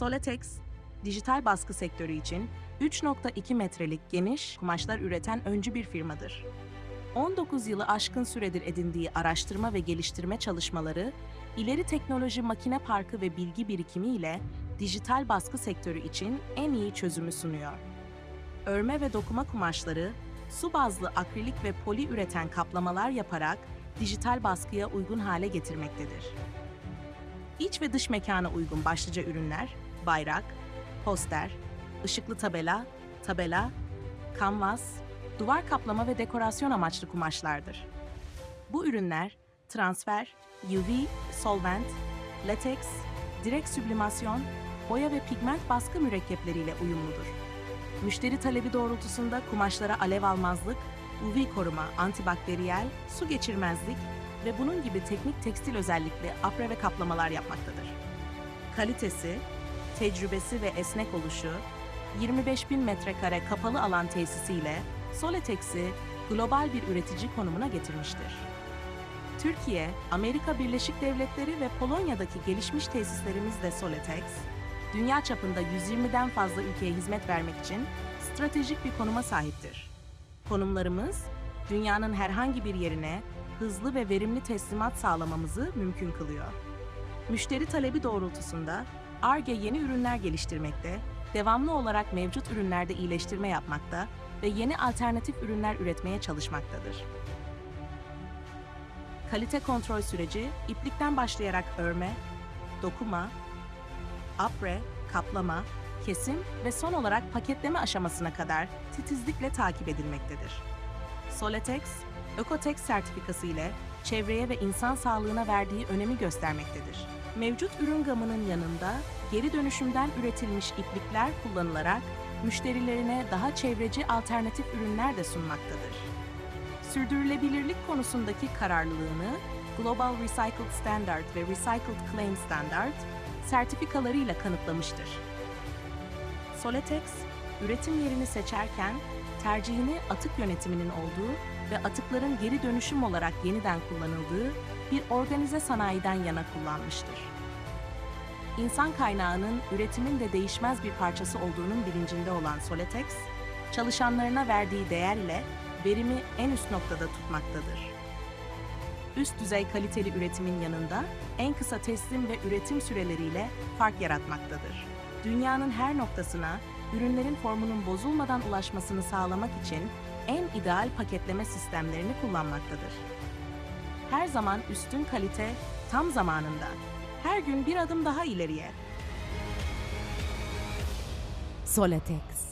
Solatex, dijital baskı sektörü için 3.2 metrelik geniş kumaşlar üreten öncü bir firmadır. 19 yılı aşkın süredir edindiği araştırma ve geliştirme çalışmaları, ileri teknoloji makine parkı ve bilgi birikimi ile dijital baskı sektörü için en iyi çözümü sunuyor. Örme ve dokuma kumaşları, su bazlı akrilik ve poli üreten kaplamalar yaparak dijital baskıya uygun hale getirmektedir. İç ve dış mekana uygun başlıca ürünler, bayrak, poster, ışıklı tabela, tabela, kanvas, duvar kaplama ve dekorasyon amaçlı kumaşlardır. Bu ürünler transfer, UV, solvent, lateks, direkt süblimasyon, boya ve pigment baskı mürekkepleriyle uyumludur. Müşteri talebi doğrultusunda kumaşlara alev almazlık, UV koruma, antibakteriyel, su geçirmezlik ve bunun gibi teknik tekstil özellikli apre ve kaplamalar yapmaktadır. Kalitesi, tecrübesi ve esnek oluşu, 25 bin metrekare kapalı alan tesisiyle Soletex'i global bir üretici konumuna getirmiştir. Türkiye, Amerika Birleşik Devletleri ve Polonya'daki gelişmiş tesislerimizle Soletex, dünya çapında 120'den fazla ülkeye hizmet vermek için stratejik bir konuma sahiptir. Konumlarımız, dünyanın herhangi bir yerine hızlı ve verimli teslimat sağlamamızı mümkün kılıyor. Müşteri talebi doğrultusunda ARGE yeni ürünler geliştirmekte, devamlı olarak mevcut ürünlerde iyileştirme yapmakta ve yeni alternatif ürünler üretmeye çalışmaktadır. Kalite kontrol süreci iplikten başlayarak örme, dokuma, apre, kaplama, kesim ve son olarak paketleme aşamasına kadar titizlikle takip edilmektedir. Soletex, Ökotex sertifikası ile çevreye ve insan sağlığına verdiği önemi göstermektedir. Mevcut ürün gamının yanında geri dönüşümden üretilmiş iplikler kullanılarak müşterilerine daha çevreci alternatif ürünler de sunmaktadır. Sürdürülebilirlik konusundaki kararlılığını Global Recycled Standard ve Recycled Claim Standard sertifikalarıyla kanıtlamıştır. Soletex, üretim yerini seçerken tercihini atık yönetiminin olduğu ve atıkların geri dönüşüm olarak yeniden kullanıldığı bir organize sanayiden yana kullanmıştır. İnsan kaynağının üretimin de değişmez bir parçası olduğunun bilincinde olan Soletex, çalışanlarına verdiği değer ile verimi en üst noktada tutmaktadır. Üst düzey kaliteli üretimin yanında en kısa teslim ve üretim süreleriyle fark yaratmaktadır. Dünyanın her noktasına ürünlerin formunun bozulmadan ulaşmasını sağlamak için en ideal paketleme sistemlerini kullanmaktadır. Her zaman üstün kalite tam zamanında. Her gün bir adım daha ileriye. Solatex.